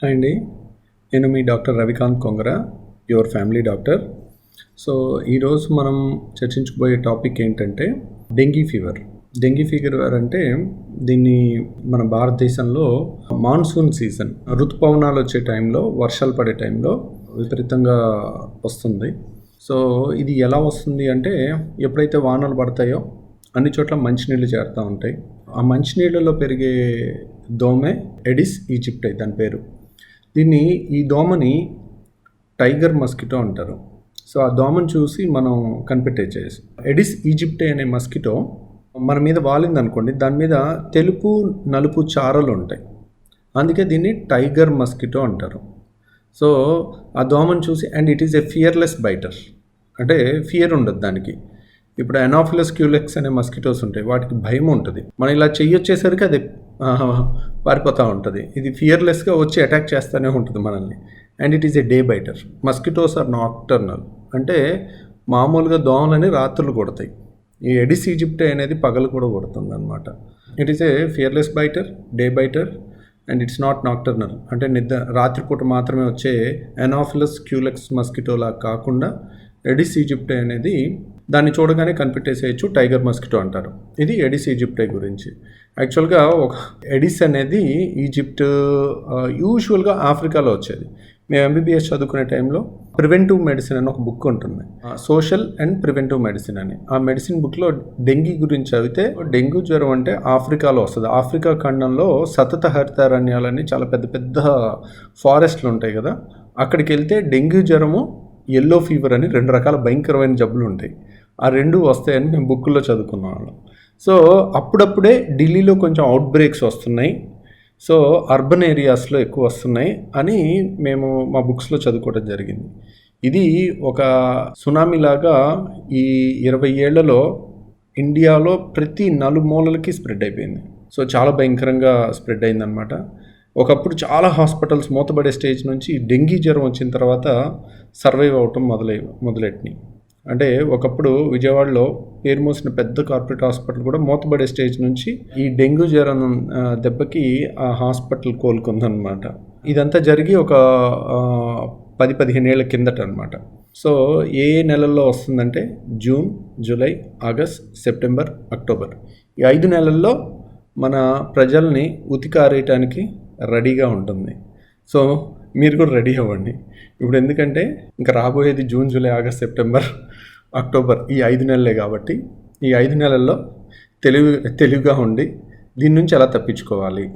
Hi అండి నేను మీ doctor Ravikanth Kongara your family doctor so ఈరోజు మనం చర్చించుకోబోయే టాపిక్ ఏంటంటే డెంగీ ఫీవర్. డెంగీ ఫీవర్ అంటే దీన్ని మన భారతదేశంలో మాన్సూన్ సీజన్ ఋతుపవనాలు వచ్చే టైంలో వర్షాలు పడే టైంలో విపరీతంగా వస్తుంది. సో ఇది ఎలా వస్తుంది అంటే ఎప్పుడైతే వానలు పడతాయో అన్ని చోట్ల మంచినీళ్ళు చేరుతూ ఉంటాయి. ఆ మంచినీళ్ళలో పెరిగే దోమే ఎడిస్ ఈజిప్టై దాని పేరు. దీన్ని ఈ దోమని టైగర్ మస్కిటో అంటారు. సో ఆ దోమను చూసి మనం కనిపెట్టేసేసి ఎడిస్ ఈజిప్టే అనే మస్కిటో మన మీద వాలింది అనుకోండి దాని మీద తెలుపు నలుపు చారలు ఉంటాయి. అందుకే దీన్ని టైగర్ మస్కిటో అంటారు. సో ఆ దోమను చూసి and it is a fearless biter. అంటే ఫియర్ ఉండదు దానికి. ఇప్పుడు ఎనాఫిలస్ క్యూలెక్స్ అనే మస్కిటోస్ ఉంటాయి. వాటికి భయం ఉంటుంది. మనం ఇలా చెయ్యొచ్చేసరికి అది పారిపోతూ ఉంటుంది. ఇది ఫియర్లెస్గా వచ్చి అటాక్ చేస్తూనే ఉంటుంది మనల్ని. And it is a day biter mosquitoes are nocturnal అంటే మామూలుగా దోమలని రాత్రులు కొడతాయి. ఈ ఎడిస్ ఈజిప్టే అనేది పగలు కూడా కొడుతుంది అనమాట it is a fearless biter day biter and it's not nocturnal అంటే నిద్ర రాత్రిపూట మాత్రమే వచ్చే ఎనాఫిలస్ క్యూలెక్స్ మస్కిటోలా కాకుండా ఎడిస్ ఈజిప్టే అనేది దాన్ని చూడగానే కనిపెట్టేసేయచ్చు టైగర్ మస్కిటో అంటారు. ఇది ఎడిస్ ఈజిప్టే గురించి. యాక్చువల్గా ఒక ఎడిస్ అనేది ఈజిప్ట్ యూజువల్గా ఆఫ్రికాలో వచ్చేది. మేము ఎంబీబీఎస్ చదువుకునే టైంలో ప్రివెంటివ్ మెడిసిన్ అని ఒక బుక్ ఉంటుంది. సోషల్ అండ్ ప్రివెంటివ్ మెడిసిన్ అని. ఆ మెడిసిన్ బుక్లో డెంగీ గురించి చదివితే డెంగ్యూ జ్వరం అంటే ఆఫ్రికాలో వస్తుంది. ఆఫ్రికా ఖండంలో సతత హరితారణ్యాలని చాలా పెద్ద పెద్ద ఫారెస్ట్లు ఉంటాయి కదా. అక్కడికి వెళ్తే డెంగ్యూ జ్వరము ఎల్లో ఫీవర్ అని రెండు రకాల భయంకరమైన జబ్బులు ఉంటాయి. ఆ రెండు వస్తాయని మేము బుక్లో చదువుకున్నాం సో అప్పుడప్పుడే ఢిల్లీలో కొంచెం అవుట్ బ్రేక్స్ వస్తున్నాయి. సో అర్బన్ ఏరియాస్లో ఎక్కువ వస్తున్నాయి అని మేము మా బుక్స్లో చదువుకోవడం జరిగింది. ఇది ఒక సునామీలాగా ఈ ఇరవై ఏళ్ళలో ఇండియాలో ప్రతి నలుమూలలకి స్ప్రెడ్ అయిపోయింది. సో చాలా భయంకరంగా స్ప్రెడ్ అయిందనమాట ఒకప్పుడు చాలా హాస్పిటల్స్ మూతపడే స్టేజ్ నుంచి డెంగీ జ్వరం వచ్చిన తర్వాత సర్వైవ్ అవటం మొదలై మొదలెట్టినాయి. అంటే ఒకప్పుడు విజయవాడలో పేరు మోసిన పెద్ద కార్పొరేట్ హాస్పిటల్ కూడా మూతపడే స్టేజ్ నుంచి ఈ డెంగ్యూ జ్వరం దెబ్బకి ఆ హాస్పిటల్ కోలుకుందనమాట ఇదంతా జరిగి ఒక పది పదిహేను ఏళ్ళ కిందట అనమాట సో ఏ ఏ నెలల్లో వస్తుందంటే June July August September October. ఈ ఐదు నెలల్లో మన ప్రజల్ని ఉతికారేయటానికి రెడీగా ఉంటుంది. సో మీరు కూడా రెడీ అవ్వండి. ఇప్పుడు ఎందుకంటే ఇంకా రాబోయేది June July August September October ఈ ఐదు నెలలే కాబట్టి ఈ ఐదు నెలల్లో తెలివి తెలివిగా ఉండి దీని నుంచి ఎలా తప్పించుకోవాలి?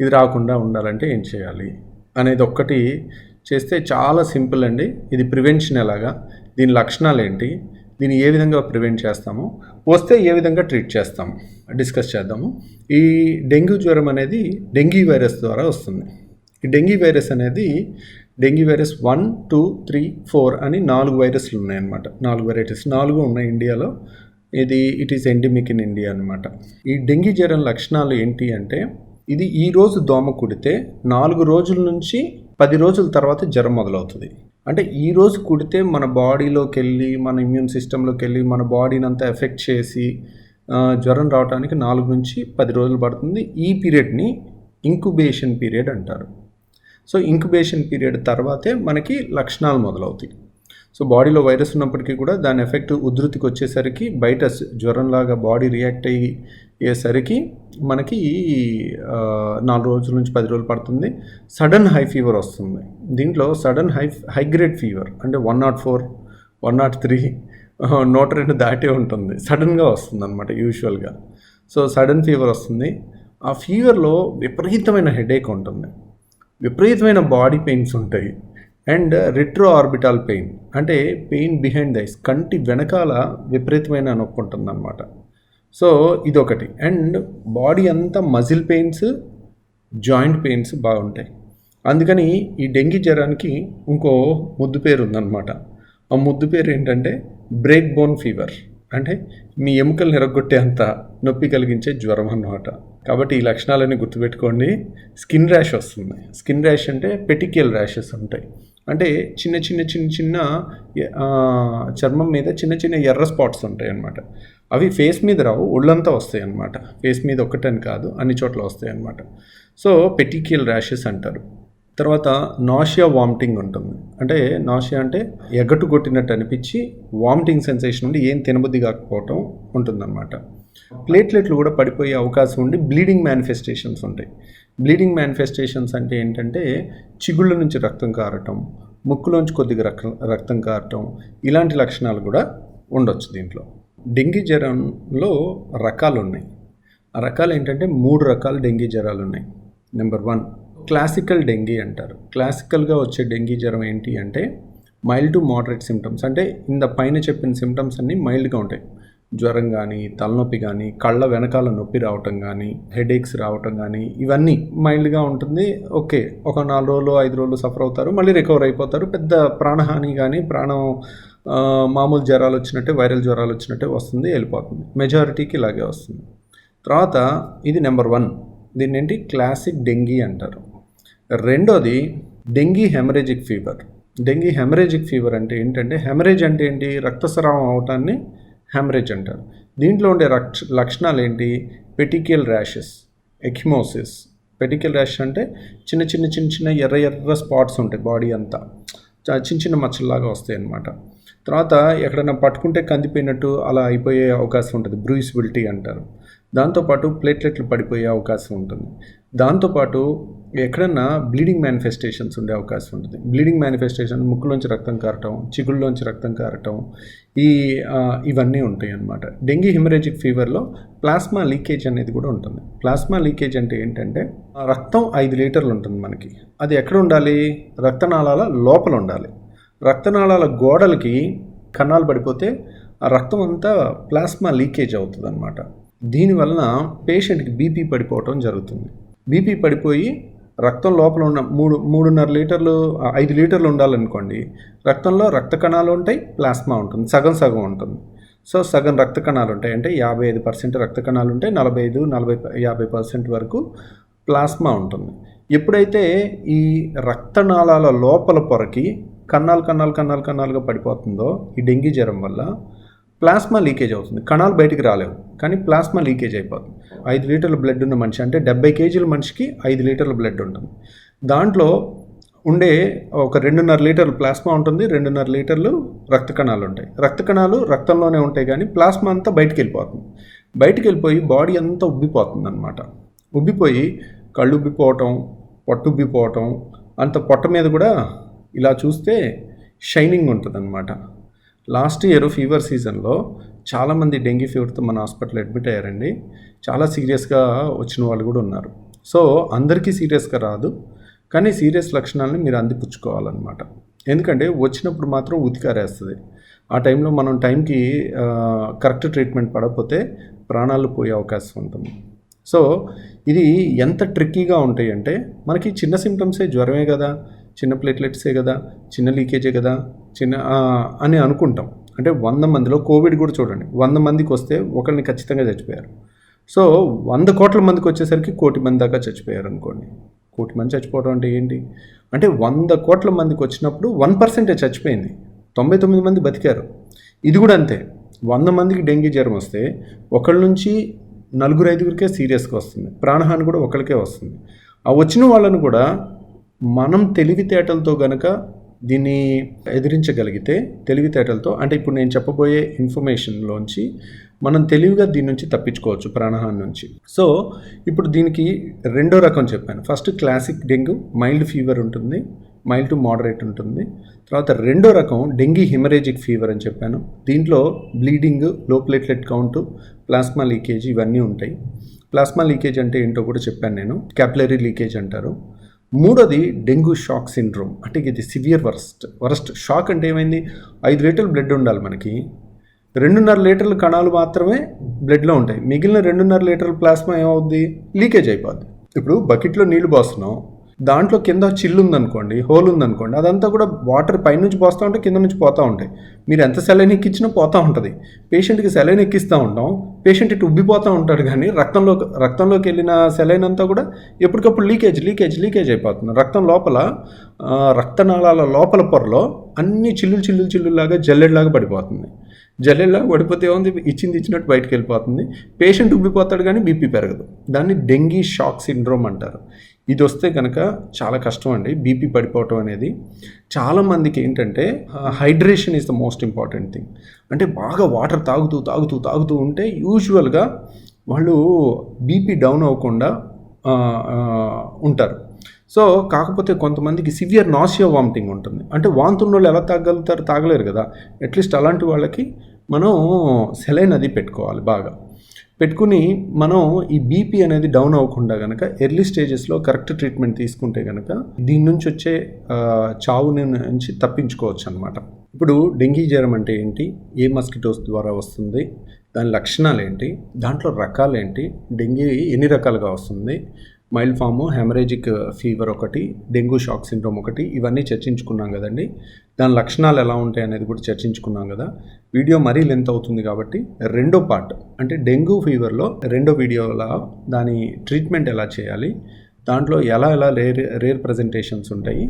ఇది రాకుండా ఉండాలంటే ఏం చేయాలి? అనేది ఒక్కటి చేస్తే చాలా సింపుల్ అండి. ఇది ప్రివెన్షన్ ఎలాగా? దీని లక్షణాలు ఏంటి? దీన్ని ఏ విధంగా ప్రివెంట్ చేస్తాము? వస్తే ఏ విధంగా ట్రీట్ చేస్తాము డిస్కస్ చేద్దాము. ఈ డెంగ్యూ జ్వరం అనేది డెంగ్యూ వైరస్ ద్వారా వస్తుంది. ఈ డెంగీ వైరస్ అనేది dengue virus one two three four అని నాలుగు వైరస్లు ఉన్నాయన్నమాట. నాలుగు వెరైటీస్ నాలుగు ఉన్నాయి ఇండియాలో. ఇది it is endemic in India అనమాట ఈ డెంగీ జ్వరం లక్షణాలు ఏంటి అంటే ఇది ఈ రోజు దోమ కుడితే నాలుగు రోజుల నుంచి పది రోజుల తర్వాత జ్వరం మొదలవుతుంది. అంటే ఈ రోజు కుడితే మన బాడీలోకి వెళ్ళి మన ఇమ్యూన్ సిస్టంలోకి వెళ్ళి మన బాడీని అంతా ఎఫెక్ట్ చేసి జ్వరం రావడానికి నాలుగు నుంచి పది రోజులు పడుతుంది. ఈ పీరియడ్ని ఇంకుబేషన్ పీరియడ్ అంటారు. సో ఇంక్యుబేషన్ పీరియడ్ తర్వాతే మనకి లక్షణాలు మొదలవుతాయి. సో బాడీలో వైరస్ ఉన్నప్పటికీ కూడా దాని ఎఫెక్ట్ ఉధృతికి వచ్చేసరికి బయట జ్వరంలాగా బాడీ రియాక్ట్ అయ్యేసరికి మనకి నాలుగు రోజుల నుంచి పది రోజులు పడుతుంది. సడన్ హై ఫీవర్ వస్తుంది. దీంట్లో sudden high high grade fever అంటే one nought four one nought three నూట రెండు దాటే ఉంటుంది. సడన్గా వస్తుంది అనమాట యూజువల్గా. సో సడన్ ఫీవర్ వస్తుంది. ఆ ఫీవర్లో విపరీతమైన హెడేక్ ఉంటుంది. విపరీతమైన బాడీ పెయిన్స్ ఉంటాయి. అండ్ రిట్రో ఆర్బిటాల్ పెయిన్ అంటే పెయిన్ బిహైండ్ దైస్ కంటి వెనకాల విపరీతమైన నొప్పి ఉంటుంది అనమాట సో ఇదొకటి. అండ్ బాడీ అంతా మజిల్ పెయిన్స్ జాయింట్ పెయిన్స్ బాగుంటాయి. అందుకని ఈ డెంగీ జ్వరానికి ఇంకో ముద్దు పేరు ఉందన్నమాట ఆ ముద్దు పేరు ఏంటంటే బ్రేక్ బోన్ ఫీవర్. అంటే మీ ఎముకలు నిరగొట్టే అంత నొప్పి కలిగించే జ్వరం అన్నమాట. కాబట్టి ఈ లక్షణాలన్నీ గుర్తుపెట్టుకోండి. స్కిన్ ర్యాష్ వస్తుంది. స్కిన్ ర్యాష్ అంటే పెటికియల్ ర్యాషెస్ ఉంటాయి. అంటే చిన్న చిన్న చిన్న చిన్న చర్మం మీద చిన్న చిన్న ఎర్ర స్పాట్స్ ఉంటాయి అన్నమాట. అవి ఫేస్ మీద రావు ఒళ్ళంతా వస్తాయి అన్నమాట. ఫేస్ మీద ఒక్కటని కాదు అన్ని చోట్ల వస్తాయి అన్నమాట. సో పెటికియల్ ర్యాషెస్ అంటారు. తర్వాత నాషియా వామిటింగ్ ఉంటుంది. అంటే నాషియా అంటే ఎగటు కొట్టినట్టు అనిపించి వామిటింగ్ సెన్సేషన్ ఉండి ఏం తినబుద్ధి కాకపోవటం ఉంటుందన్నమాట. ప్లేట్లెట్లు కూడా పడిపోయే అవకాశం ఉండి బ్లీడింగ్ మేనిఫెస్టేషన్స్ ఉంటాయి. బ్లీడింగ్ మేనిఫెస్టేషన్స్ అంటే ఏంటంటే చిగుళ్ళ నుంచి రక్తం కారటం ముక్కులోంచి కొద్దిగా రక్తం రక్తం కారటం ఇలాంటి లక్షణాలు కూడా ఉండొచ్చు దీంట్లో. డెంగీ జ్వరంలో రకాలు ఉన్నాయి ఆ రకాలు ఏంటంటే మూడు రకాల డెంగీ జ్వరాలు ఉన్నాయి నెంబర్ వన్ క్లాసికల్ డెంగీ అంటారు. క్లాసికల్గా వచ్చే డెంగీ జ్వరం ఏంటి అంటే మైల్డ్ టు మోడరేట్ సిమ్టమ్స్ అంటే ఇంత పైన చెప్పిన సిమ్టమ్స్ అన్నీ మైల్డ్గా ఉంటాయి. జ్వరం కానీ తలనొప్పి కానీ కళ్ళ వెనకాల నొప్పి రావటం కానీ హెడేక్స్ రావటం కానీ ఇవన్నీ మైల్డ్గా ఉంటుంది. ఓకే ఒక నాలుగు రోజులు ఐదు రోజులు సఫర్ అవుతారు. మళ్ళీ రికవర్ అయిపోతారు. పెద్ద ప్రాణహాని కానీ ప్రాణం మామూలు జ్వరాలు వచ్చినట్టే వైరల్ జ్వరాలు వచ్చినట్టే వస్తుంది వెళ్ళిపోతుంది. మెజారిటీకి ఇలాగే వస్తుంది. తర్వాత ఇది నెంబర్ వన్ దీన్ని ఏంటి క్లాసిక్ డెంగీ అంటారు. రెండోది dengue haemorrhagic fever. Dengue haemorrhagic fever అంటే ఏంటంటే హెమరేజ్ అంటే ఏంటి? రక్తస్రావం అవటాన్ని హెమరేజ్ అంటారు. దీంట్లో ఉండే రక్ష లక్షణాలు ఏంటి పెటికియల్ ర్యాషెస్ ఎక్మోసిస్. పెటికియల్ ర్యాష్ అంటే చిన్న చిన్న చిన్న చిన్న ఎర్ర ఎర్ర స్పాట్స్ ఉంటాయి బాడీ అంతా. చిన్న చిన్న మచ్చల్లాగా వస్తాయి అన్నమాట తర్వాత ఎక్కడైనా పట్టుకుంటే కందిపోయినట్టు అలా అయిపోయే అవకాశం ఉంటుంది. బ్రూయిసిబిలిటీ అంటారు. దాంతోపాటు ప్లేట్లెట్లు పడిపోయే అవకాశం ఉంటుంది. దాంతోపాటు ఎక్కడన్నా బ్లీడింగ్ మేనిఫెస్టేషన్స్ ఉండే అవకాశం ఉంటుంది. బ్లీడింగ్ మేనిఫెస్టేషన్ ముక్కులోంచి రక్తం కారటం చిగుళ్ళలోంచి రక్తం కారటం ఈ ఇవన్నీ ఉంటాయి అన్నమాట. డెంగీ హిమరేజిక్ ఫీవర్లో ప్లాస్మా లీకేజ్ అనేది కూడా ఉంటుంది. ప్లాస్మా లీకేజ్ అంటే ఏంటంటే రక్తం ఐదు లీటర్లు ఉంటుంది మనకి. అది ఎక్కడ ఉండాలి? రక్తనాళాల లోపల ఉండాలి. రక్తనాళాల గోడలకి కణాలు పడిపోతే ఆ రక్తం అంతా ప్లాస్మా లీకేజ్ అవుతుంది అనమాట దీనివలన పేషెంట్కి బీపీ పడిపోవటం జరుగుతుంది. బీపీ పడిపోయి రక్తం లోపల ఉన్న మూడు మూడున్నర లీటర్లు ఐదు లీటర్లు ఉండాలనుకోండి రక్తంలో రక్త కణాలు ఉంటాయి ప్లాస్మా ఉంటుంది సగం సగం ఉంటుంది. సో సగం రక్త కణాలు ఉంటాయి. అంటే యాభై ఐదు పర్సెంట్ రక్త కణాలు ఉంటాయి నలభై ఐదు నలభై యాభై పర్సెంట్ వరకు ప్లాస్మా ఉంటుంది. ఎప్పుడైతే ఈ రక్తనాళాల లోపల పొరకి కన్నాలు కన్నాలు కన్నాలు కన్నాలుగా పడిపోతుందో ఈ డెంగీ జ్వరం వల్ల ప్లాస్మా లీకేజ్ అవుతుంది. కణాలు బయటికి రాలేవు. కానీ ప్లాస్మా లీకేజ్ అయిపోతుంది ఐదు లీటర్ల బ్లడ్ ఉన్న మనిషి అంటే డెబ్బై కేజీల మనిషికి ఐదు లీటర్ల బ్లడ్ ఉంటుంది. దాంట్లో ఉండే ఒక రెండున్నర లీటర్లు ప్లాస్మా ఉంటుంది. రెండున్నర లీటర్లు రక్త కణాలు ఉంటాయి. రక్త కణాలు రక్తంలోనే ఉంటాయి కానీ ప్లాస్మా అంతా బయటికి వెళ్ళిపోతుంది బయటికి వెళ్ళిపోయి బాడీ అంతా ఉబ్బిపోతుంది అనమాట ఉబ్బిపోయి కళ్ళు ఉబ్బిపోవటం పొట్టు ఉబ్బిపోవటం అంత పొట్ట మీద కూడా ఇలా చూస్తే షైనింగ్ ఉంటుంది లాస్ట్ ఇయర్ ఫీవర్ సీజన్లో చాలామంది డెంగీ ఫీవర్తో మన హాస్పిటల్ అడ్మిట్ అయ్యారండి. చాలా సీరియస్గా వచ్చిన వాళ్ళు కూడా ఉన్నారు. సో అందరికీ సీరియస్గా రాదు. కానీ సీరియస్ లక్షణాలని మీరు అందిపుచ్చుకోవాలన్నమాట. ఎందుకంటే వచ్చినప్పుడు మాత్రం ఉతికారేస్తుంది. ఆ టైంలో మనం టైంకి కరెక్ట్ ట్రీట్మెంట్ పడకపోతే ప్రాణాలు పోయే అవకాశం ఉంటుంది. సో ఇది ఎంత ట్రిక్కీగా ఉంటాయి అంటే మనకి చిన్న సిమ్టమ్సే జ్వరమే కదా. చిన్న ప్లేట్లెట్సే కదా చిన్న లీకేజే కదా చిన్న అని అనుకుంటాం. అంటే వంద మందిలో కోవిడ్ కూడా చూడండి వంద మందికి వస్తే ఒకరిని ఖచ్చితంగా చచ్చిపోయారు. సో వంద కోట్ల మందికి వచ్చేసరికి కోటి మంది దాకా చచ్చిపోయారు అనుకోండి. కోటి మంది చచ్చిపోవడం అంటే ఏంటి? అంటే వంద కోట్ల మందికి వచ్చినప్పుడు వన్ పర్సెంటే చచ్చిపోయింది. తొంభై తొమ్మిది మంది బతికారు. ఇది కూడా అంతే. వంద మందికి డెంగ్యూ జ్వరం వస్తే ఒకళ్ళ నుంచి నలుగురు ఐదుగురికే సీరియస్గా వస్తుంది. ప్రాణహాని కూడా ఒకరికే వస్తుంది. ఆ వచ్చిన వాళ్ళను కూడా మనం తెలివితేటలతో గనక దీన్ని ఎదిరించగలిగితే తెలివితేటలతో అంటే ఇప్పుడు నేను చెప్పబోయే ఇన్ఫర్మేషన్లోంచి మనం తెలివిగా దీని నుంచి తప్పించుకోవచ్చు ప్రాణహాని నుంచి. సో ఇప్పుడు దీనికి రెండో రకం చెప్పాను. First classic dengue mild fever ఉంటుంది మైల్డ్ టు మోడరేట్ ఉంటుంది. తర్వాత రెండో రకం డెంగీ హిమరేజిక్ ఫీవర్ అని చెప్పాను. దీంట్లో బ్లీడింగ్లో ప్లేట్లెట్ కౌంట్ ప్లాస్మా లీకేజ్ ఇవన్నీ ఉంటాయి. ప్లాస్మా లీకేజ్ అంటే ఏంటో కూడా చెప్పాను నేను. క్యాపిలరీ లీకేజ్ అంటారు. మూడోది డెంగ్యూ షాక్ సిండ్రోమ్. అంటే ఇది సివియర్ వరస్ట్. వరస్ట్ షాక్ అంటే ఏమైంది? ఐదు లీటర్లు బ్లడ్ ఉండాలి మనకి. రెండున్నర లీటర్ల కణాలు మాత్రమే బ్లడ్లో ఉంటాయి. మిగిలిన రెండున్నర లీటర్ల ప్లాస్మా ఏమవుద్ది? లీకేజ్ అయిపోద్ది. ఇప్పుడు బకెట్లో నీళ్ళు పోస్తున్నాం. దాంట్లో కింద చిల్లు ఉందనుకోండి హోల్ ఉందనుకోండి అదంతా కూడా వాటర్ పైనుంచి పోస్తూ ఉంటే కింద నుంచి పోతూ ఉంటాయి. మీరు ఎంత సెలైన్ ఎక్కించినా పోతూ ఉంటుంది. పేషెంట్కి సెలైన్ ఎక్కిస్తూ ఉంటాం పేషెంట్ ఇటు ఉబ్బిపోతూ ఉంటాడు కానీ రక్తంలో రక్తంలోకి వెళ్ళిన సెలైన్ అంతా కూడా ఎప్పటికప్పుడు లీకేజ్ లీకేజ్ లీకేజ్ అయిపోతుంది. రక్తం లోపల రక్తనాళాల లోపల పొరలో అన్ని చిల్లులు చిల్లులు చిల్లులాగా జల్లెడ్లాగా పడిపోతుంది. జల్లెడ్లాగా పడిపోతే ఏముంది? ఇచ్చింది ఇచ్చినట్టు బయటకు వెళ్ళిపోతుంది. పేషెంట్ ఉబ్బిపోతాడు కానీ బీపీ పెరగదు. దాన్ని డెంగీ షాక్ సిండ్రోమ్ అంటారు. ఇది వస్తే కనుక చాలా కష్టం అండి బీపీ పడిపోవటం అనేది. చాలామందికి ఏంటంటే hydration is the most important thing. అంటే బాగా వాటర్ తాగుతూ తాగుతూ తాగుతూ ఉంటే యూజువల్గా వాళ్ళు బీపీ డౌన్ అవ్వకుండా ఉంటారు. సో కాకపోతే కొంతమందికి సివియర్ నాసియా వామిటింగ్ ఉంటుంది. అంటే వాంతున్న వాళ్ళు ఎలా తాగలుగుతారు? తాగలేరు కదా. అట్లీస్ట్ అలాంటి వాళ్ళకి మనం సెలైన్ అది పెట్టుకోవాలి బాగా. పెట్టుకుని మనం ఈ బీపీ అనేది డౌన్ అవ్వకుండా కనుక ఎర్లీ స్టేజెస్లో కరెక్ట్ ట్రీట్మెంట్ తీసుకుంటే కనుక దీని నుంచి వచ్చే చావుని చావు నుంచి తప్పించుకోవచ్చు అనమాట ఇప్పుడు డెంగీ జ్వరం అంటే ఏంటి? ఏ మస్కిటోస్ ద్వారా వస్తుంది? దాని లక్షణాలు ఏంటి? దాంట్లో రకాలు ఏంటి? డెంగీ ఎన్ని రకాలుగా వస్తుంది? మైల్డ్ ఫాము హెమరేజిక్ ఫీవర్ ఒకటి డెంగ్యూ షాక్ సిండ్రోమ్ ఒకటి ఇవన్నీ చర్చించుకున్నాం కదండి. దాని లక్షణాలు ఎలా ఉంటాయి అనేది కూడా చర్చించుకున్నాం కదా. వీడియో మరీ లెంత్ అవుతుంది కాబట్టి రెండో పార్ట్ అంటే డెంగ్యూ ఫీవర్లో రెండో వీడియోలో దాని ట్రీట్మెంట్ ఎలా చేయాలి దాంట్లో ఎలా ఎలా రేర్ రేర్ ప్రజెంటేషన్స్ ఉంటాయి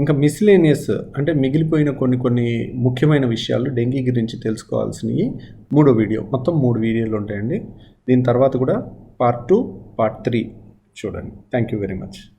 ఇంకా మిస్లేనియస్ అంటే మిగిలిపోయిన కొన్ని కొన్ని ముఖ్యమైన విషయాలు డెంగీ గురించి తెలుసుకోవాల్సినవి మూడో వీడియో మొత్తం మూడు వీడియోలు ఉంటాయండి. దీని తర్వాత కూడా part two part three. children. Thank you very much.